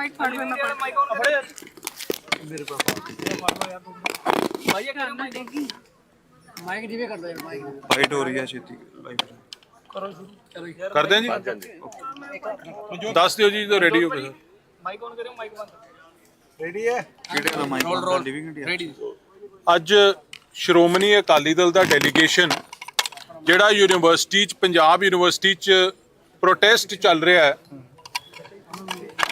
Mic ਫੜ ਲੈ ਮੈਂ ਮਾਈਕ ਆਨ ਫੜੇ ਮੇਰੇ ਪਾਸ ਭਾਈ ਇਹ ਕਰ ਮਾਈਕ ਮਾਈਕ ਜਿਵੇਂ ਕਰਦਾ ਯਾਰ ਮਾਈਕ ਫਾਈਟ ਹੋ ਰਹੀ ਹੈ ਛੇਤੀ। ਲਾਈਵ ਕਰੋ ਸ਼ੁਰੂ। ਕਰਦੇ ਹਾਂ ਜੀ? ਦੱਸ ਦਿਓ ਜੀ ਜਦੋਂ ਰੈਡੀ ਹੋ ਗਏ ਮਾਈਕ ਆਨ ਕਰਿਓ ਮਾਈਕ ਬੰਦ। ਰੈਡੀ ਹੈ? ਕਿਹੜੇ ਦਾ mic roll living India ready ਅੱਜ ਸ਼੍ਰੋਮਣੀ ਅਕਾਲੀ ਦਲ ਦਾ ਡੈਲੀਗੇਸ਼ਨ ਜਿਹੜਾ ਯੂਨੀਵਰਸਿਟੀ ਚ ਪੰਜਾਬ ਯੂਨੀਵਰਸਿਟੀ ਚ ਪ੍ਰੋਟੈਸਟ ਚੱਲ ਰਿਹਾ ਹੈ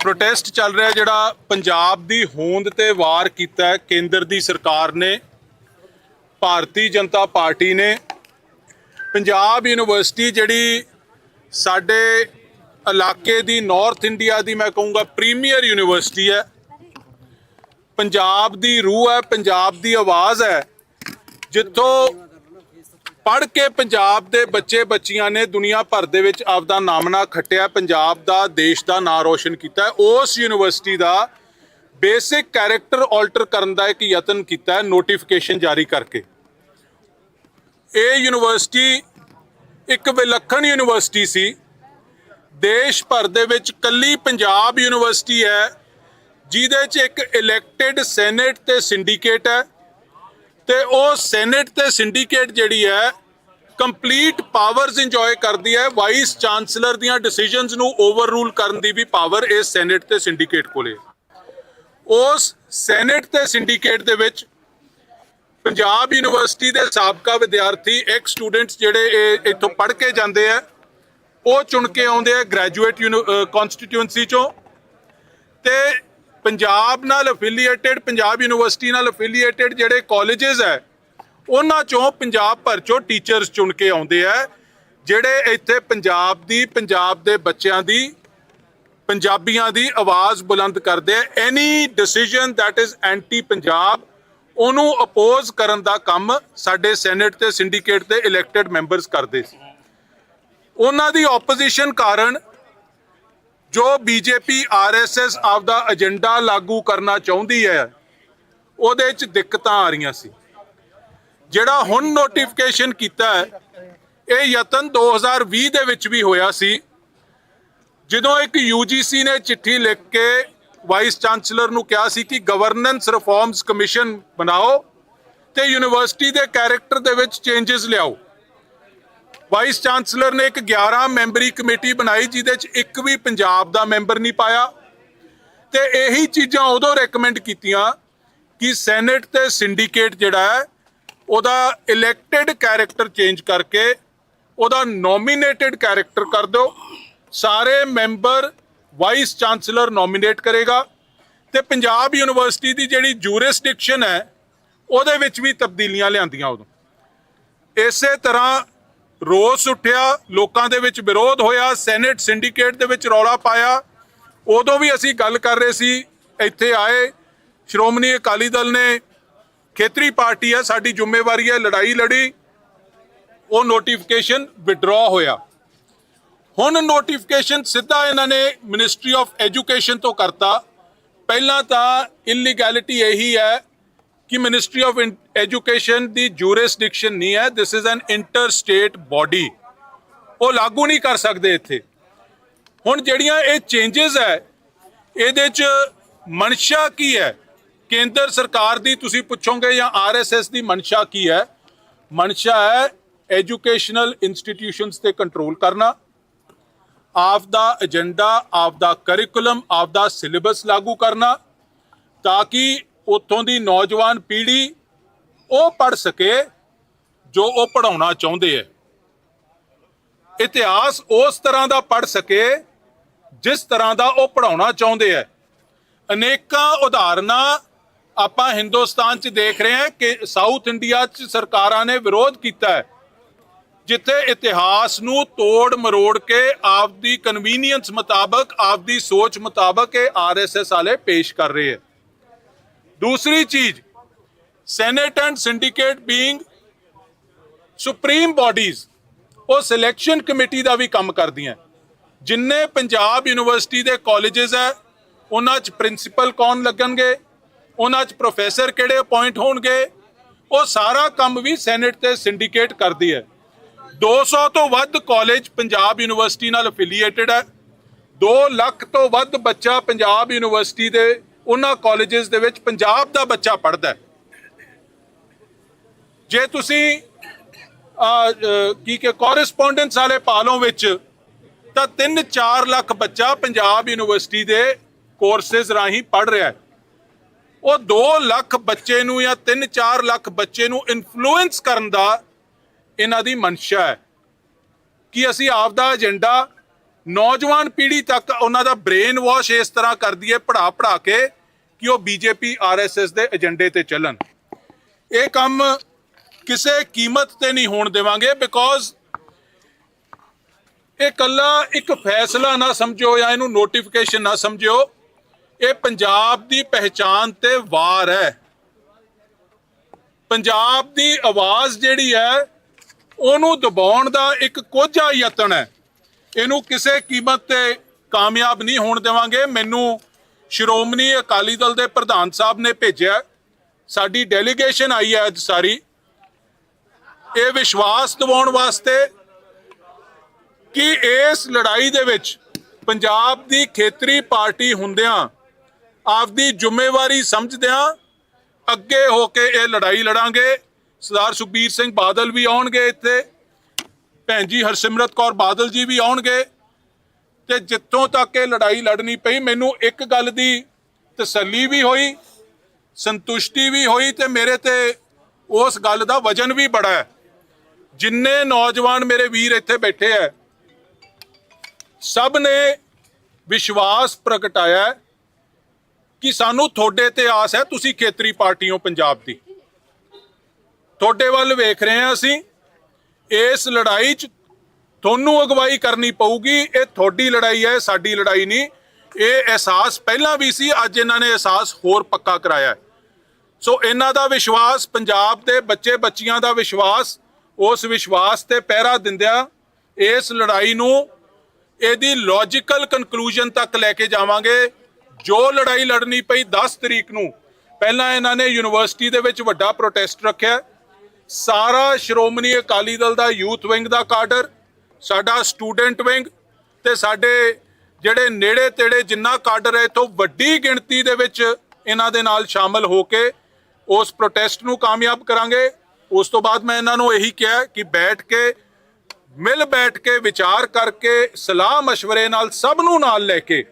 ਪ੍ਰੋਟੈਸਟ ਚੱਲ ਰਿਹਾ ਜਿਹੜਾ ਪੰਜਾਬ ਦੀ ਹੋਂਦ ਤੇ ਵਾਰ ਕੀਤਾ ਕੇਂਦਰ ਦੀ ਸਰਕਾਰ ਨੇ, ਭਾਰਤੀ ਜਨਤਾ ਪਾਰਟੀ ਨੇ। ਪੰਜਾਬ ਯੂਨੀਵਰਸਿਟੀ ਜਿਹੜੀ ਸਾਡੇ ਇਲਾਕੇ ਦੀ ਨਾਰਥ ਇੰਡੀਆ ਦੀ ਮੈਂ ਕਹੂੰਗਾ ਪ੍ਰੀਮੀਅਰ ਯੂਨੀਵਰਸਿਟੀ ਹੈ। ਪੰਜਾਬ ਦੀ ਰੂਹ ਹੈ, ਪੰਜਾਬ ਦੀ ਆਵਾਜ਼ ਹੈ। ਜਿੱਥੋਂ ਪੜ੍ਹ ਕੇ ਪੰਜਾਬ ਦੇ ਬੱਚੇ ਬੱਚੀਆਂ ਨੇ ਦੁਨੀਆ ਭਰ ਦੇ ਵਿੱਚ ਆਪਦਾ ਨਾਮਣਾ ਖੱਟਿਆ, ਪੰਜਾਬ ਦਾ, ਦੇਸ਼ ਦਾ ਨਾਂ ਰੋਸ਼ਨ ਕੀਤਾ ਉਸ ਯੂਨੀਵਰਸਿਟੀ ਦਾ ਬੇਸਿਕ ਕੈਰੈਕਟਰ ਆਲਟਰ ਕਰਨ ਦਾ ਇੱਕ ਯਤਨ ਕੀਤਾ ਨੋਟੀਫਿਕੇਸ਼ਨ ਜਾਰੀ ਕਰਕੇ। ਇਹ ਯੂਨੀਵਰਸਿਟੀ ਇੱਕ ਵਿਲੱਖਣ ਯੂਨੀਵਰਸਿਟੀ ਸੀ। ਦੇਸ਼ ਭਰ ਦੇ ਵਿੱਚ ਕੱਲੀ ਪੰਜਾਬ ਯੂਨੀਵਰਸਿਟੀ ਹੈ, ਜਿਹਦੇ 'ਚ ਇੱਕ ਇਲੈਕਟਿਡ ਸੈਨੇਟ ਤੇ ਸਿੰਡੀਕੇਟ ਹੈ। ਤੇ ਉਹ ਸੈਨੇਟ ਤੇ ਸਿੰਡੀਕੇਟ ਜਿਹੜੀ ਹੈ ਕੰਪਲੀਟ ਪਾਵਰਸ ਇੰਜੋਏ ਕਰਦੀ ਹੈ ਵਾਈਸ ਚਾਂਸਲਰ ਦੀਆਂ ਡਿਸੀਜਨਸ ਨੂੰ ਓਵਰਰੂਲ ਕਰਨ ਦੀ ਵੀ ਪਾਵਰ ਇਸ ਸੈਨੇਟ ਤੇ ਸਿੰਡੀਕੇਟ ਕੋਲੇ ਉਸ ਸੈਨੇਟ ਤੇ ਸਿੰਡੀਕੇਟ ਦੇ ਵਿੱਚ ਪੰਜਾਬ ਯੂਨੀਵਰਸਿਟੀ ਦੇ ਸਾਬਕਾ ਵਿਦਿਆਰਥੀ ਇੱਕ ਸਟੂਡੈਂਟਸ ਜਿਹੜੇ ਇਹ ਇੱਥੋਂ ਪੜ੍ਹ ਕੇ ਜਾਂਦੇ ਆ, ਉਹ ਚੁਣ ਕੇ ਆਉਂਦੇ ਆ ਗ੍ਰੈਜੂਏਟ ਕਨਸਟੀਟਿਊਐਂਸੀ ਚੋਂ ਤੇ ਪੰਜਾਬ ਨਾਲ ਅਫੀਲੀਏਟਿਡ ਪੰਜਾਬ ਯੂਨੀਵਰਸਿਟੀ ਨਾਲ ਅਫੀਲੀਏਟਿਡ ਜਿਹੜੇ ਕਾਲਜਸ ਹੈ, ਉਹਨਾਂ ਚੋਂ ਪੰਜਾਬ ਭਰ ਚੋਂ ਟੀਚਰਸ ਚੁਣ ਕੇ ਆਉਂਦੇ ਆ, ਜਿਹੜੇ ਇੱਥੇ ਪੰਜਾਬ ਦੀ, ਪੰਜਾਬ ਦੇ ਬੱਚਿਆਂ ਦੀ, ਪੰਜਾਬੀਆਂ ਦੀ ਆਵਾਜ਼ ਬੁਲੰਦ ਕਰਦੇ ਆ। Any decision that is anti Punjab ਉਹਨੂੰ ਅਪੋਜ਼ ਕਰਨ ਦਾ ਕੰਮ ਸਾਡੇ ਸੈਨੇਟ ਤੇ ਸਿੰਡੀਕੇਟ ਦੇ ਇਲੈਕਟਿਡ ਮੈਂਬਰਸ ਕਰਦੇ ਸੀ। ਉਹਨਾਂ ਦੀ ਆਪੋਜੀਸ਼ਨ ਕਾਰਨ ਜੋ ਬੀਜੇਪੀ, ਆਰਐਸਐਸ ਆਪਦਾ ਏਜੰਡਾ ਲਾਗੂ ਕਰਨਾ ਚਾਹੁੰਦੀ ਹੈ, ਉਹਦੇ ਵਿੱਚ ਦਿੱਕਤਾਂ ਆ ਰਹੀਆਂ ਸੀ। ਜਿਹੜਾ ਹੁਣ ਨੋਟੀਫਿਕੇਸ਼ਨ ਕੀਤਾ ਹੈ, ਇਹ ਯਤਨ 2020 ਦੇ ਵਿੱਚ ਵੀ ਹੋਇਆ ਸੀ। ਜਦੋਂ ਇੱਕ ਯੂਜੀਸੀ ਨੇ ਚਿੱਠੀ ਲਿਖ ਕੇ ਵਾਈਸ ਚਾਂਸਲਰ ਨੂੰ ਕਿਹਾ ਸੀ ਕਿ ਗਵਰਨੈਂਸ ਰਿਫਾਰਮਸ ਕਮਿਸ਼ਨ ਬਣਾਓ ਤੇ ਯੂਨੀਵਰਸਿਟੀ ਦੇ ਕੈਰੈਕਟਰ ਦੇ ਵਿੱਚ ਚੇਂਜਸ ਲਿਆਓ। ਵਾਈਸ ਚਾਂਸਲਰ ਨੇ ਇੱਕ 11 ਮੈਂਬਰੀ ਕਮੇਟੀ ਬਣਾਈ, ਜਿਹਦੇ ਚ ਇੱਕ ਵੀ ਪੰਜਾਬ ਦਾ ਮੈਂਬਰ ਨਹੀਂ ਪਾਇਆ। ਤੇ ਇਹੀ ਚੀਜ਼ਾਂ ਉਦੋਂ ਰეკਮੈਂਡ ਕੀਤੀਆਂ ਕਿ ਸੈਨੇਟ ਤੇ ਸਿੰਡੀਕੇਟ ਜਿਹੜਾ ਹੈ, ਉਹਦਾ ਇਲੈਕਟਿਡ ਕੈਰੈਕਟਰ ਚੇਂਜ ਕਰਕੇ ਉਹਦਾ ਨੋਮੀਨੇਟਿਡ ਕੈਰੈਕਟਰ ਕਰ ਦਿਓ। ਸਾਰੇ ਮੈਂਬਰ ਵਾਈਸ ਚਾਂਸਲਰ ਨੋਮੀਨੇਟ ਕਰੇਗਾ। ਤੇ ਪੰਜਾਬ ਯੂਨੀਵਰਸਿਟੀ ਦੀ ਜਿਹੜੀ ਜੂਰਿਸਡਿਕਸ਼ਨ ਹੈ, ਉਹਦੇ ਵਿੱਚ ਵੀ ਤਬਦੀਲੀਆਂ ਲਿਆਂਦੀਆਂ ਉਦੋਂ। ਇਸੇ ਤਰ੍ਹਾਂ ਰੋਸ ਉੱਠਿਆ, ਲੋਕਾਂ ਦੇ ਵਿੱਚ ਵਿਰੋਧ ਹੋਇਆ ਸੈਨੇਟ ਸਿੰਡੀਕੇਟ ਦੇ ਵਿੱਚ ਰੌਲਾ ਪਾਇਆ। ਉਦੋਂ ਵੀ ਅਸੀਂ ਗੱਲ ਕਰ ਰਹੇ ਸੀ, ਇੱਥੇ ਆਏ, ਸ਼੍ਰੋਮਣੀ ਅਕਾਲੀ ਦਲ ਨੇ, ਖੇਤਰੀ ਪਾਰਟੀ ਹੈ, ਸਾਡੀ ਜ਼ਿੰਮੇਵਾਰੀ ਹੈ, ਲੜਾਈ ਲੜੀ, ਉਹ ਨੋਟੀਫਿਕੇਸ਼ਨ ਵਿਡਰਾ ਹੋਇਆ। ਹੁਣ ਨੋਟੀਫਿਕੇਸ਼ਨ ਸਿੱਧਾ ਇਹਨਾਂ ਨੇ ਮਿਨਿਸਟਰੀ ਆਫ ਐਜੂਕੇਸ਼ਨ ਤੋਂ ਕਰਤਾ। ਪਹਿਲਾਂ ਤਾਂ ਇਲੀਗੈਲਿਟੀ ਇਹੀ ਹੈ ਕਿ ਮਿਨਿਸਟਰੀ ਆਫ ਐਜੂਕੇਸ਼ਨ ਦੀ ਜੂਰਿਸਡਿਕਸ਼ਨ ਨਹੀਂ ਹੈ this is an inter state body ਉਹ ਲਾਗੂ ਨਹੀਂ ਕਰ ਸਕਦੇ ਇੱਥੇ। ਹੁਣ ਜਿਹੜੀਆਂ ਇਹ ਚੇਂਜਸ ਹੈ, ਇਹਦੇ ਚ ਮਨਸ਼ਾ ਕੀ ਹੈ? ਕੇਂਦਰ ਸਰਕਾਰ ਦੀ ਤੁਸੀਂ ਪੁੱਛੋਗੇ ਜਾਂ ਆਰਐਸਐਸ ਦੀ ਮਨਸ਼ਾ ਕੀ ਹੈ? ਮਨਸ਼ਾ ਹੈ ਐਜੂਕੇਸ਼ਨਲ ਇੰਸਟੀਟਿਊਸ਼ਨਸ ਤੇ ਕੰਟਰੋਲ ਕਰਨਾ। ਆਪ ਦਾ ਏਜੰਡਾ ਆਪ ਦਾ ਕਰਿਕੂਲਮ ਆਪ ਦਾ ਸਿਲੇਬਸ ਲਾਗੂ ਕਰਨਾ, ਤਾਂ ਕਿ ਉੱਥੋਂ ਦੀ ਨੌਜਵਾਨ ਪੀੜ੍ਹੀ ਉਹ ਪੜ ਸਕੇ ਜੋ ਉਹ ਪੜਾਉਣਾ ਚਾਹੁੰਦੇ ਹੈ ਇਤਿਹਾਸ ਉਸ ਤਰ੍ਹਾਂ ਦਾ ਪੜ ਸਕੇ ਜਿਸ ਤਰ੍ਹਾਂ ਦਾ ਉਹ ਪੜਾਉਣਾ ਚਾਹੁੰਦੇ ਹੈ ਅਨੇਕਾਂ ਉਦਾਹਰਨਾਂ ਆਪਾਂ ਹਿੰਦੁਸਤਾਨ 'ਚ ਦੇਖ ਰਹੇ ਹਾਂ ਕਿ ਸਾਊਥ ਇੰਡੀਆ 'ਚ ਸਰਕਾਰਾਂ ਨੇ ਵਿਰੋਧ ਕੀਤਾ ਹੈ ਜਿੱਥੇ ਇਤਿਹਾਸ ਨੂੰ ਤੋੜ ਮਰੋੜ ਕੇ ਆਪਦੀ ਕਨਵੀਨੀਅੰਸ ਮੁਤਾਬਕ, ਆਪਦੀ ਸੋਚ ਮੁਤਾਬਕ ਇਹ ਆਰਐਸਐਸ ਵਾਲੇ ਪੇਸ਼ ਕਰ ਰਹੇ ਹੈ ਦੂਸਰੀ ਚੀਜ਼ senate and syndicate being supreme bodies ਉਹ ਸਿਲੈਕਸ਼ਨ ਕਮੇਟੀ ਦਾ ਵੀ ਕੰਮ ਕਰਦੀਆਂ ਜਿੰਨੇ ਪੰਜਾਬ ਯੂਨੀਵਰਸਿਟੀ ਦੇ ਕਾਲਜਸ ਹੈ, ਉਹਨਾਂ 'ਚ ਪ੍ਰਿੰਸੀਪਲ ਕੌਣ ਲੱਗਣਗੇ, ਉਹਨਾਂ 'ਚ ਪ੍ਰੋਫੈਸਰ ਕਿਹੜੇ ਅਪਾਇੰਟ ਹੋਣਗੇ, ਉਹ ਸਾਰਾ ਕੰਮ ਵੀ ਸੈਨੇਟ ਤੇ ਸਿੰਡੀਕੇਟ ਕਰਦੀ ਹੈ। 200 ਤੋਂ ਵੱਧ ਕਾਲਜ ਪੰਜਾਬ ਯੂਨੀਵਰਸਿਟੀ ਨਾਲ ਅਫੀਲੀਏਟਡ ਹੈ। 2 ਲੱਖ ਤੋਂ ਵੱਧ ਬੱਚਾ ਪੰਜਾਬ ਯੂਨੀਵਰਸਿਟੀ ਦੇ ਉਹਨਾਂ ਕਾਲਜਸ ਦੇ ਵਿੱਚ ਪੰਜਾਬ ਦਾ ਬੱਚਾ ਪੜ੍ਹਦਾ ਜੇ ਤੁਸੀਂ ਕੀ ਕਿ ਕੋਰਸਪੋਂਡੈਂਸ ਵਾਲੇ ਪਾਲੋਂ ਵਿੱਚ, ਤਾਂ 3-4 ਲੱਖ ਬੱਚਾ ਪੰਜਾਬ ਯੂਨੀਵਰਸਿਟੀ ਦੇ ਕੋਰਸਸ ਰਾਹੀਂ ਪੜ੍ਹ ਰਿਹਾ ਹੈ। ਉਹ 2 ਲੱਖ ਬੱਚੇ ਨੂੰ ਜਾਂ 3-4 ਲੱਖ ਬੱਚੇ ਨੂੰ ਇਨਫਲੂਐਂਸ ਕਰਨ ਦਾ ਇਹਨਾਂ ਦੀ ਮਨਸ਼ਾ ਹੈ। ਕਿ ਅਸੀਂ ਆਪ ਦਾ ਏਜੰਡਾ ਨੌਜਵਾਨ ਪੀੜ੍ਹੀ ਤੱਕ ਉਹਨਾਂ ਦਾ ਬ੍ਰੇਨ ਵਾਸ਼ ਇਸ ਤਰ੍ਹਾਂ ਕਰ ਦਈਏ ਪੜਾ ਪੜਾ ਕੇ ਕਿ ਉਹ ਬੀਜੇਪੀ, ਆਰਐਸਐਸ ਦੇ ਏਜੰਡੇ ਤੇ ਚੱਲਣ। ਇਹ ਕੰਮ ਕਿਸੇ ਕੀਮਤ ਤੇ ਨਹੀਂ ਹੋਣ ਦੇਵਾਂਗੇ ਬਿਕੋਜ਼ ਇਹ ਕੱਲਾ ਇੱਕ ਫੈਸਲਾ ਨਾ ਸਮਝੋ ਜਾਂ ਇਹਨੂੰ ਨੋਟੀਫਿਕੇਸ਼ਨ ਨਾ ਸਮਝਿਓ, ਇਹ ਪੰਜਾਬ ਦੀ ਪਹਿਚਾਨ ਤੇ ਵਾਰ ਹੈ। ਪੰਜਾਬ ਦੀ ਆਵਾਜ਼ ਜਿਹੜੀ ਹੈ, ਉਹਨੂੰ ਦਬਾਉਣ ਦਾ ਇੱਕ ਕੋਝਾ ਯਤਨ ਹੈ। ਇਹਨੂੰ ਕਿਸੇ ਕੀਮਤ ਤੇ ਕਾਮਯਾਬ ਨਹੀਂ ਹੋਣ ਦੇਵਾਂਗੇ। ਮੈਨੂੰ ਸ਼੍ਰੋਮਣੀ ਅਕਾਲੀ ਦਲ ਦੇ ਪ੍ਰਧਾਨ ਸਾਹਿਬ ਨੇ ਭੇਜਿਆ ਸਾਡੀ ਡੈਲੀਗੇਸ਼ਨ ਆਈ ਹੈ ਅੱਜ ਸਾਰੀ। ਇਹ ਵਿਸ਼ਵਾਸ ਦਿਵਾਉਣ ਵਾਸਤੇ ਕਿ ਇਸ ਲੜਾਈ ਦੇ ਵਿੱਚ ਪੰਜਾਬ ਦੀ ਖੇਤਰੀ ਪਾਰਟੀ ਹੁੰਦਿਆਂ, ਆਪਦੀ ਜ਼ਿੰਮੇਵਾਰੀ ਸਮਝਦਿਆਂ ਅੱਗੇ ਹੋ ਕੇ ਇਹ ਲੜਾਈ ਲੜਾਂਗੇ। ਸਰਦਾਰ ਸੁਖਬੀਰ ਸਿੰਘ ਬਾਦਲ ਵੀ ਆਉਣਗੇ ਇੱਥੇ। ਭੈਣ ਜੀ ਹਰਸਿਮਰਤ ਕੌਰ ਬਾਦਲ ਜੀ ਵੀ ਆਉਣਗੇ। ਤੇ ਜਿੱਥੋਂ ਤੱਕ ਇਹ ਲੜਾਈ ਲੜਨੀ ਪਈ, ਮੈਨੂੰ ਇੱਕ ਗੱਲ ਦੀ ਤਸੱਲੀ ਵੀ ਹੋਈ, ਸੰਤੁਸ਼ਟੀ ਵੀ ਹੋਈ ਤੇ ਮੇਰੇ ਤੇ ਉਸ ਗੱਲ ਦਾ ਵਜਨ ਵੀ ਬੜਾ ਹੈ। ਜਿੰਨੇ ਨੌਜਵਾਨ ਮੇਰੇ ਵੀਰ ਇੱਥੇ ਬੈਠੇ ਹੈ, ਸਭ ਨੇ ਵਿਸ਼ਵਾਸ ਪ੍ਰਗਟਾਇਆ ਕਿ ਸਾਨੂੰ ਤੁਹਾਡੇ ਤੇ ਆਸ ਹੈ, ਤੁਸੀਂ ਖੇਤਰੀ ਪਾਰਟੀਆਂ ਪੰਜਾਬ ਦੀ। ਤੁਹਾਡੇ ਵੱਲ ਵੇਖ ਰਹੇ ਹਾਂ ਅਸੀਂ, ਇਸ ਲੜਾਈ 'ਚ ਤੁਹਾਨੂੰ ਅਗਵਾਈ ਕਰਨੀ ਪਊਗੀ, ਇਹ ਤੁਹਾਡੀ ਲੜਾਈ ਹੈ ਸਾਡੀ ਲੜਾਈ ਨਹੀਂ। ਇਹ ਅਹਿਸਾਸ ਪਹਿਲਾਂ ਵੀ ਸੀ, ਅੱਜ ਇਹਨਾਂ ਨੇ ਅਹਿਸਾਸ ਹੋਰ ਪੱਕਾ ਕਰਾਇਆ ਸੋ ਇਹਨਾਂ ਦਾ ਵਿਸ਼ਵਾਸ, ਪੰਜਾਬ ਦੇ ਬੱਚੇ ਬੱਚੀਆਂ ਦਾ ਵਿਸ਼ਵਾਸ, ਉਸ ਵਿਸ਼ਵਾਸ ਤੇ ਪਹਿਰਾ ਦਿੰਦਿਆਂ ਇਸ ਲੜਾਈ ਨੂੰ ਇਹਦੀ ਲੌਜੀਕਲ ਕਨਕਲੂਜਨ ਤੱਕ ਲੈ ਕੇ ਜਾਵਾਂਗੇ। ਜੋ ਲੜਾਈ ਲੜਨੀ ਪਈ 10 ਤਰੀਕ ਨੂੰ, ਪਹਿਲਾਂ ਇਹਨਾਂ ਨੇ ਯੂਨੀਵਰਸਿਟੀ ਦੇ ਵਿੱਚ ਵੱਡਾ ਪ੍ਰੋਟੈਸਟ ਰੱਖਿਆ। ਸਾਰਾ ਸ਼੍ਰੋਮਣੀ ਅਕਾਲੀ ਦਲ ਦਾ, ਯੂਥ ਵਿੰਗ ਦਾ ਕਾਡਰ ਸਾਡਾ ਸਟੂਡੈਂਟ ਵਿੰਗ ਤੇ ਸਾਡੇ ਜਿਹੜੇ ਨੇੜੇ ਤੇੜੇ ਜਿੰਨਾ ਕਾਡਰ ਹੈ ਤੋਂ ਵੱਡੀ ਗਿਣਤੀ ਦੇ ਵਿੱਚ ਇਹਨਾਂ ਦੇ ਨਾਲ ਸ਼ਾਮਲ ਹੋ ਕੇ ਉਸ ਪ੍ਰੋਟੈਸਟ ਨੂੰ ਕਾਮਯਾਬ ਕਰਾਂਗੇ। ਉਸ ਤੋਂ ਬਾਅਦ ਮੈਂ ਇਹਨਾਂ ਨੂੰ ਇਹੀ ਕਿਹਾ ਕਿ ਬੈਠ ਕੇ, ਮਿਲ ਬੈਠ ਕੇ ਵਿਚਾਰ ਕਰਕੇ, ਸਲਾਹ مشਵਰੇ ਨਾਲ ਸਭ ਨੂੰ ਨਾਲ ਲੈ ਕੇ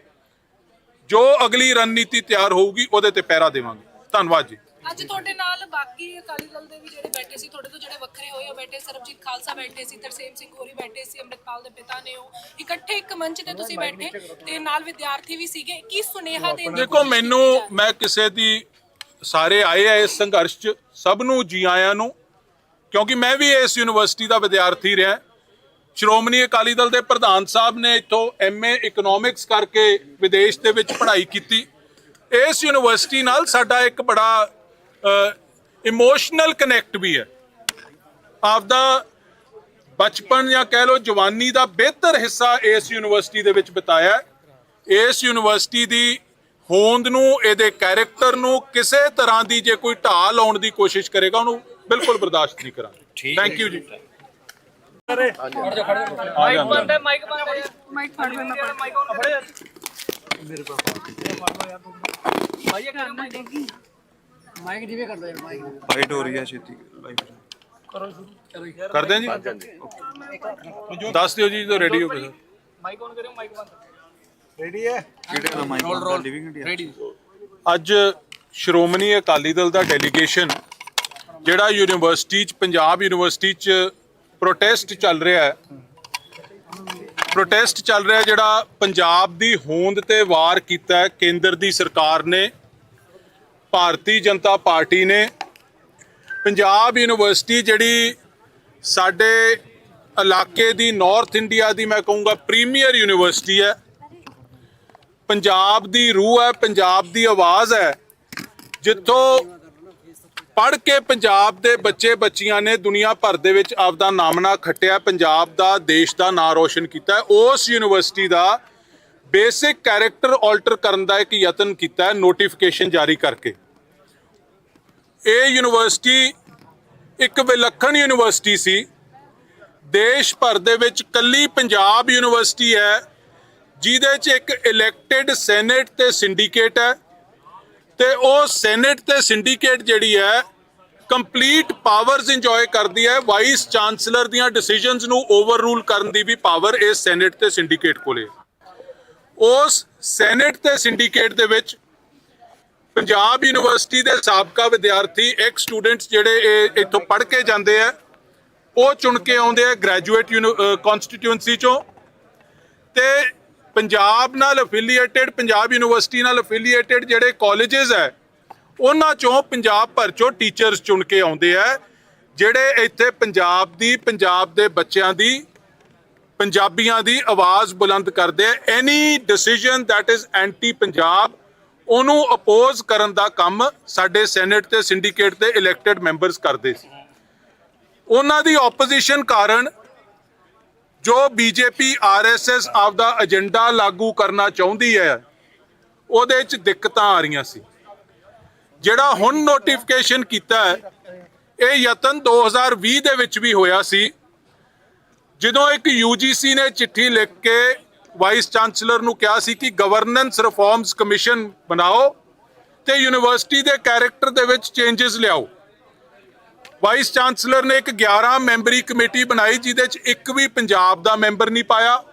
ਜੋ ਅਗਲੀ ਰਣਨੀਤੀ ਤਿਆਰ ਹੋਊਗੀ ਉਹਦੇ ਤੇ ਪਹਿਰਾ ਦੇਵਾਂਗੇ। ਧੰਨਵਾਦ ਜੀ। ਅੱਜ ਤੁਹਾਡੇ ਨਾਲ ਬਾਕੀ ਅਕਾਲੀ ਦਲ ਦੇ ਵੀ ਜਿਹੜੇ ਬੈਠੇ ਸੀ ਤੁਹਾਡੇ ਤੋਂ ਜਿਹੜੇ ਵੱਖਰੇ ਹੋਏ ਹੋ ਬੈਠੇ ਸਰਬਜੀਤ ਖਾਲਸਾ ਬੈਠੇ ਸੀ ਤਰਸੇਮ ਸਿੰਘ ਹੋਰੀ ਬੈਠੇ ਸੀ ਅੰਮ੍ਰਿਤਪਾਲ ਦੇ ਪਿਤਾ ਨੇ ਉਹ ਇਕੱਠੇ ਇੱਕ ਮੰਚ ਤੇ ਤੁਸੀਂ ਬੈਠੇ ਤੇ ਨਾਲ ਵਿਦਿਆਰਥੀ ਵੀ ਸੀਗੇ। ਕੀ ਸੁਨੇਹਾ ਦੀ ਦੇਖੋ ਮੈਨੂੰ? ਮੈਂ ਕਿਸੇ ਦੀ ਸਾਰੇ ਆਏ ਆ ਇਸ ਸੰਘਰਸ਼ 'ਚ ਸਭ ਨੂੰ ਜੀ ਆਇਆਂ ਨੂੰ ਕਿਉਂਕਿ ਮੈਂ ਵੀ ਇਸ ਯੂਨੀਵਰਸਿਟੀ ਦਾ ਵਿਦਿਆਰਥੀ ਰਿਹਾ। ਸ਼੍ਰੋਮਣੀ ਅਕਾਲੀ ਦਲ ਦੇ ਪ੍ਰਧਾਨ ਸਾਹਿਬ ਨੇ ਇੱਥੋਂ ਐਮਏ ਇਕਨੋਮਿਕਸ ਕਰਕੇ ਵਿਦੇਸ਼ ਦੇ ਵਿੱਚ ਪੜ੍ਹਾਈ ਕੀਤੀ। ਇਸ ਯੂਨੀਵਰਸਿਟੀ ਨਾਲ ਸਾਡਾ ਇੱਕ ਬੜਾ ਇਮੋਸ਼ਨਲ ਕਨੈਕਟ ਵੀ ਹੈ। ਆਪਦਾ ਬਚਪਨ ਜਾਂ ਕਹਿ ਲਓ ਜਵਾਨੀ ਦਾ ਬਿਹਤਰ ਹਿੱਸਾ ਇਸ ਯੂਨੀਵਰਸਿਟੀ ਦੇ ਵਿੱਚ ਬਿਤਾਇਆ। ਇਸ ਯੂਨੀਵਰਸਿਟੀ ਦੀ ਹੋਂਦ ਨੂੰ ਇਹਦੇ ਕੈਰੈਕਟਰ ਨੂੰ ਕਿਸੇ ਤਰ੍ਹਾਂ ਦੀ ਜੇ ਕੋਈ ਢਾਹ ਲਾਉਣ ਦੀ ਕੋਸ਼ਿਸ਼ ਕਰੇਗਾ ਉਹਨੂੰ ਬਿਲਕੁਲ ਬਰਦਾਸ਼ਤ ਨਹੀਂ ਕਰਾਂਗੇ। ਥੈਂਕ ਯੂ ਜੀ। ਮਾਈਕ ਬੰਦ ਹੈ ਮਾਈਕ ਬੰਦ ਹੈ। ਮਾਈਕ ਫੜ ਲੈਣਾ ਮਾਈਕ ਫੜੋ ਭਾਈ ਇਹ ਕਰਨਾ ਮਾਈਕ ਜਿਵੇਂ ਕਰਦਾ ਯਾਰ ਮਾਈਕ ਫਾਈਟ ਹੋ ਰਹੀ ਹੈ ਛੇਤੀ। ਲਾਈਵ ਕਰਦੇ ਹਾਂ ਜੀ? ਦੱਸ ਦਿਓ ਜੀ ਜਦੋਂ ਰੈਡੀ ਹੋ ਗਏ ਮਾਈਕ ਆਨ ਕਰਿਓ ਮਾਈਕ ਬੰਦ। ਕਿਹੜੇ ਦਾ mic roll living India ready ਅੱਜ ਸ਼੍ਰੋਮਣੀ ਅਕਾਲੀ ਦਲ ਦਾ ਡੈਲੀਗੇਸ਼ਨ ਜਿਹੜਾ ਯੂਨੀਵਰਸਿਟੀ ਚ ਪੰਜਾਬ ਯੂਨੀਵਰਸਿਟੀ ਚ ਪ੍ਰੋਟੈਸਟ ਚੱਲ ਰਿਹਾ ਹੈ। ਪ੍ਰੋਟੈਸਟ ਚੱਲ ਰਿਹਾ ਜਿਹੜਾ ਪੰਜਾਬ ਦੀ ਹੋਂਦ ਤੇ ਵਾਰ ਕੀਤਾ ਹੈ ਕੇਂਦਰ ਦੀ ਸਰਕਾਰ ਨੇ। ਭਾਰਤੀ ਜਨਤਾ ਪਾਰਟੀ ਨੇ ਪੰਜਾਬ ਯੂਨੀਵਰਸਿਟੀ ਜਿਹੜੀ ਸਾਡੇ ਇਲਾਕੇ ਦੀ ਨਾਰਥ ਇੰਡੀਆ ਦੀ ਮੈਂ ਕਹੂੰਗਾ ਪ੍ਰੀਮੀਅਰ ਯੂਨੀਵਰਸਿਟੀ ਹੈ। ਪੰਜਾਬ ਦੀ ਰੂਹ ਹੈ, ਪੰਜਾਬ ਦੀ ਆਵਾਜ਼ ਹੈ। ਜਿੱਥੋਂ ਪੜ੍ਹ ਕੇ ਪੰਜਾਬ ਦੇ ਬੱਚੇ ਬੱਚੀਆਂ ਨੇ ਦੁਨੀਆ ਭਰ ਦੇ ਵਿੱਚ ਆਪਦਾ ਨਾਮਣਾ ਖੱਟਿਆ, ਪੰਜਾਬ ਦਾ, ਦੇਸ਼ ਦਾ ਨਾਂ ਰੋਸ਼ਨ ਕੀਤਾ। ਉਸ ਯੂਨੀਵਰਸਿਟੀ ਦਾ ਬੇਸਿਕ ਕੈਰੈਕਟਰ ਆਲਟਰ ਕਰਨ ਦਾ ਇੱਕ ਯਤਨ ਕੀਤਾ ਨੋਟੀਫਿਕੇਸ਼ਨ ਜਾਰੀ ਕਰਕੇ। ਇਹ ਯੂਨੀਵਰਸਿਟੀ ਇੱਕ ਵਿਲੱਖਣ ਯੂਨੀਵਰਸਿਟੀ ਸੀ। ਦੇਸ਼ ਭਰ ਦੇ ਵਿੱਚ ਕੱਲੀ ਪੰਜਾਬ ਯੂਨੀਵਰਸਿਟੀ ਹੈ, ਜਿਹਦੇ 'ਚ ਇੱਕ ਇਲੈਕਟਿਡ ਸੈਨੇਟ ਤੇ ਸਿੰਡੀਕੇਟ ਹੈ ਤੇ ਉਹ ਸੈਨੇਟ ਤੇ ਸਿੰਡੀਕੇਟ ਜਿਹੜੀ ਹੈ ਕੰਪਲੀਟ ਪਾਵਰਸ ਇੰਜੋਏ ਕਰਦੀ ਹੈ। ਵਾਈਸ ਚਾਂਸਲਰ ਦੀਆਂ ਡਿਸੀਜਨਸ ਨੂੰ ਓਵਰਰੂਲ ਕਰਨ ਦੀ ਵੀ ਪਾਵਰ ਇਸ ਸੈਨੇਟ ਤੇ ਸਿੰਡੀਕੇਟ ਕੋਲੇ ਉਸ ਸੈਨੇਟ ਤੇ ਸਿੰਡੀਕੇਟ ਦੇ ਵਿੱਚ ਪੰਜਾਬ ਯੂਨੀਵਰਸਿਟੀ ਦੇ ਸਾਬਕਾ ਵਿਦਿਆਰਥੀ, ਇੱਕ ਸਟੂਡੈਂਟਸ ਜਿਹੜੇ ਇਹ ਇੱਥੋਂ ਪੜ੍ਹ ਕੇ ਜਾਂਦੇ ਆ, ਉਹ ਚੁਣ ਕੇ ਆਉਂਦੇ ਆ ਗ੍ਰੈਜੂਏਟ ਕਨਸਟੀਟਿਊਐਂਸੀ ਚੋਂ ਤੇ ਪੰਜਾਬ ਨਾਲ ਅਫੀਲੀਏਟਿਡ ਪੰਜਾਬ ਯੂਨੀਵਰਸਿਟੀ ਨਾਲ ਅਫੀਲੀਏਟਿਡ ਜਿਹੜੇ ਕਾਲਜਸ ਹੈ ਉਹਨਾਂ ਚੋਂ ਪੰਜਾਬ ਭਰ ਚੋਂ ਟੀਚਰਸ ਚੁਣ ਕੇ ਆਉਂਦੇ ਆ, ਜਿਹੜੇ ਇੱਥੇ ਪੰਜਾਬ ਦੀ, ਪੰਜਾਬ ਦੇ ਬੱਚਿਆਂ ਦੀ ਪੰਜਾਬੀਆਂ ਦੀ ਆਵਾਜ਼ ਬੁਲੰਦ ਕਰਦੇ ਆ। Any decision that is anti Punjab ਉਹਨੂੰ ਅਪੋਜ਼ ਕਰਨ ਦਾ ਕੰਮ ਸਾਡੇ ਸੈਨੇਟ ਤੇ ਸਿੰਡੀਕੇਟ ਦੇ ਇਲੈਕਟਿਡ ਮੈਂਬਰਸ ਕਰਦੇ ਸੀ। ਉਹਨਾਂ ਦੀ ਆਪੋਜੀਸ਼ਨ ਕਾਰਨ ਜੋ ਬੀਜੇਪੀ ਆਰਐਸਐਸ ਆਪਦਾ ਏਜੰਡਾ ਲਾਗੂ ਕਰਨਾ ਚਾਹੁੰਦੀ ਹੈ, ਉਹਦੇ ਵਿੱਚ ਦਿੱਕਤਾਂ ਆ ਰਹੀਆਂ ਸੀ। ਜਿਹੜਾ ਹੁਣ ਨੋਟੀਫਿਕੇਸ਼ਨ ਕੀਤਾ ਹੈ, ਇਹ ਯਤਨ 2020 ਦੇ ਵਿੱਚ ਵੀ ਹੋਇਆ ਸੀ। ਜਦੋਂ ਇੱਕ ਯੂਜੀਸੀ ਨੇ ਚਿੱਠੀ ਲਿਖ ਕੇ ਵਾਈਸ ਚਾਂਸਲਰ ਨੂੰ ਕਿਹਾ ਸੀ ਕਿ ਗਵਰਨੈਂਸ ਰਿਫਾਰਮਸ ਕਮਿਸ਼ਨ ਬਣਾਓ ਤੇ ਯੂਨੀਵਰਸਿਟੀ ਦੇ ਕੈਰੈਕਟਰ ਦੇ ਵਿੱਚ ਚੇਂਜਸ ਲਿਆਓ। ਵਾਈਸ ਚਾਂਸਲਰ ਨੇ ਇੱਕ 11 ਮੈਂਬਰੀ ਕਮੇਟੀ ਬਣਾਈ, ਜਿਹਦੇ 'ਚ ਇੱਕ ਵੀ ਪੰਜਾਬ ਦਾ ਮੈਂਬਰ ਨਹੀਂ ਪਾਇਆ।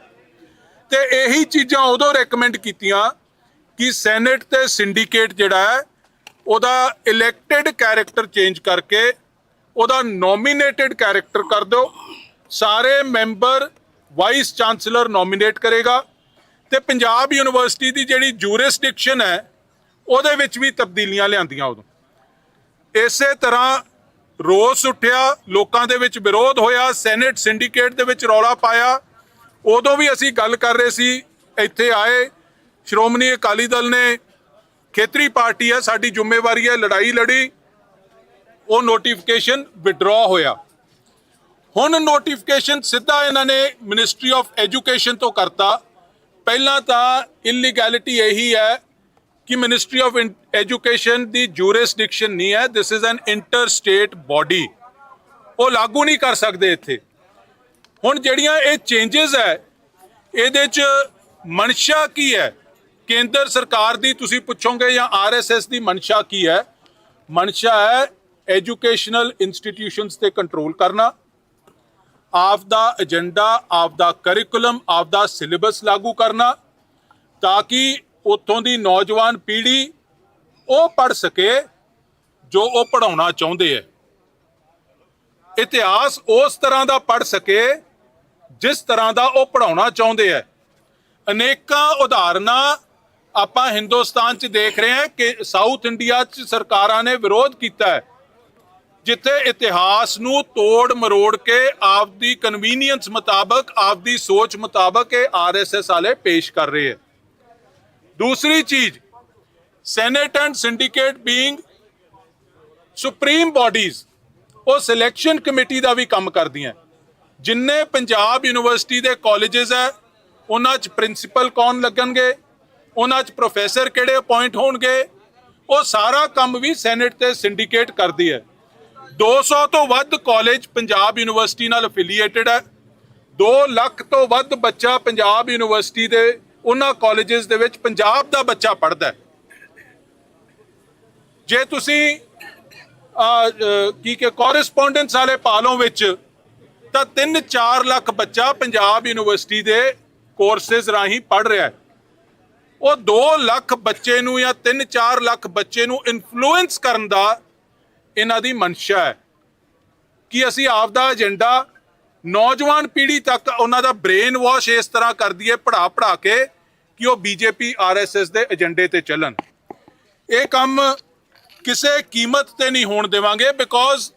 ਤੇ ਇਹੀ ਚੀਜ਼ਾਂ ਉਦੋਂ ਰეკਮੈਂਡ ਕੀਤੀਆਂ ਕਿ ਸੈਨੇਟ ਤੇ ਸਿੰਡੀਕੇਟ ਜਿਹੜਾ ਹੈ, ਉਹਦਾ ਇਲੈਕਟਿਡ ਕੈਰੈਕਟਰ ਚੇਂਜ ਕਰਕੇ ਉਹਦਾ ਨੋਮੀਨੇਟਿਡ ਕੈਰੈਕਟਰ ਕਰ ਦਿਓ। ਸਾਰੇ ਮੈਂਬਰ ਵਾਈਸ ਚਾਂਸਲਰ ਨੋਮੀਨੇਟ ਕਰੇਗਾ ਤੇ ਪੰਜਾਬ ਯੂਨੀਵਰਸਿਟੀ ਦੀ ਜਿਹੜੀ ਜੂਰਿਸਡਿਕਸ਼ਨ ਹੈ, ਉਹਦੇ ਵਿੱਚ ਵੀ ਤਬਦੀਲੀਆਂ ਲਿਆਂਦੀਆਂ ਉਦੋਂ। ਇਸੇ ਤਰ੍ਹਾਂ ਰੋਸ ਉੱਠਿਆ, ਲੋਕਾਂ ਦੇ ਵਿੱਚ ਵਿਰੋਧ ਹੋਇਆ, ਸੈਨੇਟ ਸਿੰਡੀਕੇਟ ਦੇ ਵਿੱਚ ਰੌਲਾ ਪਾਇਆ। ਉਦੋਂ ਵੀ ਅਸੀਂ ਗੱਲ ਕਰ ਰਹੇ ਸੀ, ਇੱਥੇ ਆਏ, ਸ਼੍ਰੋਮਣੀ ਅਕਾਲੀ ਦਲ ਨੇ, ਖੇਤਰੀ ਪਾਰਟੀ ਹੈ, ਸਾਡੀ ਜ਼ਿੰਮੇਵਾਰੀ ਹੈ, ਲੜਾਈ ਲੜੀ, ਉਹ ਨੋਟੀਫਿਕੇਸ਼ਨ ਵਿਡਰਾ ਹੋਇਆ। ਹੁਣ ਨੋਟੀਫਿਕੇਸ਼ਨ ਸਿੱਧਾ ਇਹਨਾਂ ਨੇ ਮਿਨਿਸਟਰੀ ਆਫ ਐਜੂਕੇਸ਼ਨ ਤੋਂ ਕਰਤਾ। ਪਹਿਲਾਂ ਤਾਂ ਇਲੀਗੈਲਿਟੀ ਇਹੀ ਹੈ ਕਿ ਮਿਨਿਸਟਰੀ ਆਫ ਐਜੂਕੇਸ਼ਨ ਦੀ ਜੂਰਿਸਡਿਕਸ਼ਨ ਨਹੀਂ ਹੈ। This is an inter state body ਉਹ ਲਾਗੂ ਨਹੀਂ ਕਰ ਸਕਦੇ ਇੱਥੇ। ਹੁਣ ਜਿਹੜੀਆਂ ਇਹ ਚੇਂਜਸ ਹੈ, ਇਹਦੇ ਚ ਮਨਸ਼ਾ ਕੀ ਹੈ? ਕੇਂਦਰ ਸਰਕਾਰ ਦੀ ਤੁਸੀਂ ਪੁੱਛੋਗੇ ਜਾਂ ਆਰਐਸਐਸ ਦੀ ਮਨਸ਼ਾ ਕੀ ਹੈ? ਮਨਸ਼ਾ ਹੈ ਐਜੂਕੇਸ਼ਨਲ ਇੰਸਟੀਟਿਊਸ਼ਨਸ ਤੇ ਕੰਟਰੋਲ ਕਰਨਾ। ਆਪ ਦਾ ਏਜੰਡਾ ਆਪ ਦਾ ਕਰਿਕੂਲਮ ਆਪ ਦਾ ਸਿਲੇਬਸ ਲਾਗੂ ਕਰਨਾ ਤਾਂ ਕਿ ਉੱਥੋਂ ਦੀ ਨੌਜਵਾਨ ਪੀੜ੍ਹੀ ਉਹ ਪੜ ਸਕੇ ਜੋ ਉਹ ਪੜਾਉਣਾ ਚਾਹੁੰਦੇ ਹੈ ਇਤਿਹਾਸ ਉਸ ਤਰ੍ਹਾਂ ਦਾ ਪੜ ਸਕੇ ਜਿਸ ਤਰ੍ਹਾਂ ਦਾ ਉਹ ਪੜਾਉਣਾ ਚਾਹੁੰਦੇ ਹੈ ਅਨੇਕਾਂ ਉਦਾਹਰਨਾਂ ਆਪਾਂ ਹਿੰਦੁਸਤਾਨ 'ਚ ਦੇਖ ਰਹੇ ਹਾਂ ਕਿ ਸਾਊਥ ਇੰਡੀਆ 'ਚ ਸਰਕਾਰਾਂ ਨੇ ਵਿਰੋਧ ਕੀਤਾ ਹੈ ਜਿੱਥੇ ਇਤਿਹਾਸ ਨੂੰ ਤੋੜ ਮਰੋੜ ਕੇ ਆਪਦੀ ਕਨਵੀਨੀਅੰਸ ਮੁਤਾਬਕ, ਆਪਦੀ ਸੋਚ ਮੁਤਾਬਕ ਇਹ ਆਰਐਸਐਸ ਵਾਲੇ ਪੇਸ਼ ਕਰ ਰਹੇ ਹੈ। ਦੂਸਰੀ ਚੀਜ਼ senate and syndicate being supreme bodies ਉਹ ਸਿਲੈਕਸ਼ਨ ਕਮੇਟੀ ਦਾ ਵੀ ਕੰਮ ਕਰਦੀਆਂ ਜਿੰਨੇ ਪੰਜਾਬ ਯੂਨੀਵਰਸਿਟੀ ਦੇ ਕਾਲਜਸ ਹੈ, ਉਹਨਾਂ 'ਚ ਪ੍ਰਿੰਸੀਪਲ ਕੌਣ ਲੱਗਣਗੇ? ਉਹਨਾਂ 'ਚ ਪ੍ਰੋਫੈਸਰ ਕਿਹੜੇ ਅਪਾਇੰਟ ਹੋਣਗੇ? ਉਹ ਸਾਰਾ ਕੰਮ ਵੀ ਸੈਨੇਟ ਤੇ ਸਿੰਡੀਕੇਟ ਕਰਦੀ ਹੈ। 200 ਤੋਂ ਵੱਧ ਕਾਲਜ ਪੰਜਾਬ ਯੂਨੀਵਰਸਿਟੀ ਨਾਲ ਅਫੀਲੀਏਟਡ ਹੈ। 2 ਲੱਖ ਤੋਂ ਵੱਧ ਬੱਚਾ ਪੰਜਾਬ ਯੂਨੀਵਰਸਿਟੀ ਦੇ, ਉਹਨਾਂ ਕਾਲਜਸ ਦੇ ਵਿੱਚ ਪੰਜਾਬ ਦਾ ਬੱਚਾ ਪੜ੍ਹਦਾ ਹੈ। ਜੇ ਤੁਸੀਂ ਕੀ ਕਿ ਕੋਰਸਪੋਂਡੈਂਸ ਵਾਲੇ ਪਾਲੋਂ ਵਿੱਚ, ਤਾਂ 3-4 ਲੱਖ ਬੱਚਾ ਪੰਜਾਬ ਯੂਨੀਵਰਸਿਟੀ ਦੇ ਕੋਰਸਸ ਰਾਹੀਂ ਪੜ੍ਹ ਰਿਹਾ ਹੈ। ਉਹ 2 ਲੱਖ ਬੱਚੇ ਨੂੰ ਜਾਂ 3-4 ਲੱਖ ਬੱਚੇ ਨੂੰ ਇਨਫਲੂਐਂਸ ਕਰਨ ਦਾ ਇਹਨਾਂ ਦੀ ਮਨਸ਼ਾ ਹੈ ਕਿ ਅਸੀਂ ਆਪ ਦਾ ਏਜੰਡਾ ਨੌਜਵਾਨ ਪੀੜ੍ਹੀ ਤੱਕ ਉਹਨਾਂ ਦਾ ਬ੍ਰੇਨ ਵਾਸ਼ ਇਸ ਤਰ੍ਹਾਂ ਕਰਦੀ ਹੈ ਪੜਾ ਪੜਾ ਕੇ ਕਿ ਉਹ ਬੀਜੇਪੀ, ਆਰਐਸਐਸ ਦੇ ਏਜੰਡੇ ਤੇ ਚੱਲਣ। ਇਹ ਕੰਮ ਕਿਸੇ ਕੀਮਤ ਤੇ ਨਹੀਂ ਹੋਣ ਦੇਵਾਂਗੇ ਬਿਕੋਜ਼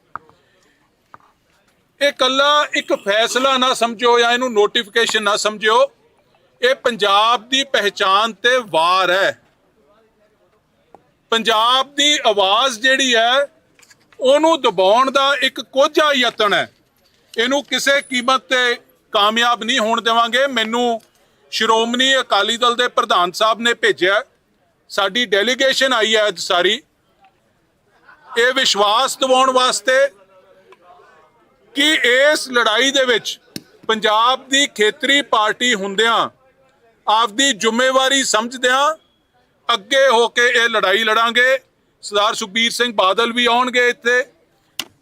ਇਹ ਕੱਲਾ ਇੱਕ ਫੈਸਲਾ ਨਾ ਸਮਝੋ ਜਾਂ ਇਹਨੂੰ ਨੋਟੀਫਿਕੇਸ਼ਨ ਨਾ ਸਮਝਿਓ, ਇਹ ਪੰਜਾਬ ਦੀ ਪਹਿਚਾਨ ਤੇ ਵਾਰ ਹੈ। ਪੰਜਾਬ ਦੀ ਆਵਾਜ਼ ਜਿਹੜੀ ਹੈ ਉਹਨੂੰ ਦਬਾਉਣ ਦਾ ਇੱਕ ਕੋਝਾ ਯਤਨ ਹੈ। ਇਹਨੂੰ ਕਿਸੇ ਕੀਮਤ ਤੇ ਕਾਮਯਾਬ ਨਹੀਂ ਹੋਣ ਦੇਵਾਂਗੇ। ਮੈਨੂੰ ਸ਼੍ਰੋਮਣੀ ਅਕਾਲੀ ਦਲ ਦੇ ਪ੍ਰਧਾਨ ਸਾਹਿਬ ਨੇ ਭੇਜਿਆ ਸਾਡੀ ਡੈਲੀਗੇਸ਼ਨ ਆਈ ਹੈ ਅੱਜ ਸਾਰੀ। ਇਹ ਵਿਸ਼ਵਾਸ ਦਿਵਾਉਣ ਵਾਸਤੇ ਕਿ ਇਸ ਲੜਾਈ ਦੇ ਵਿੱਚ ਪੰਜਾਬ ਦੀ ਖੇਤਰੀ ਪਾਰਟੀ ਹੁੰਦਿਆਂ, ਆਪਦੀ ਜ਼ਿੰਮੇਵਾਰੀ ਸਮਝਦਿਆਂ ਅੱਗੇ ਹੋ ਕੇ ਇਹ ਲੜਾਈ ਲੜਾਂਗੇ। ਸਰਦਾਰ ਸੁਖਬੀਰ ਸਿੰਘ ਬਾਦਲ ਵੀ ਆਉਣਗੇ ਇੱਥੇ।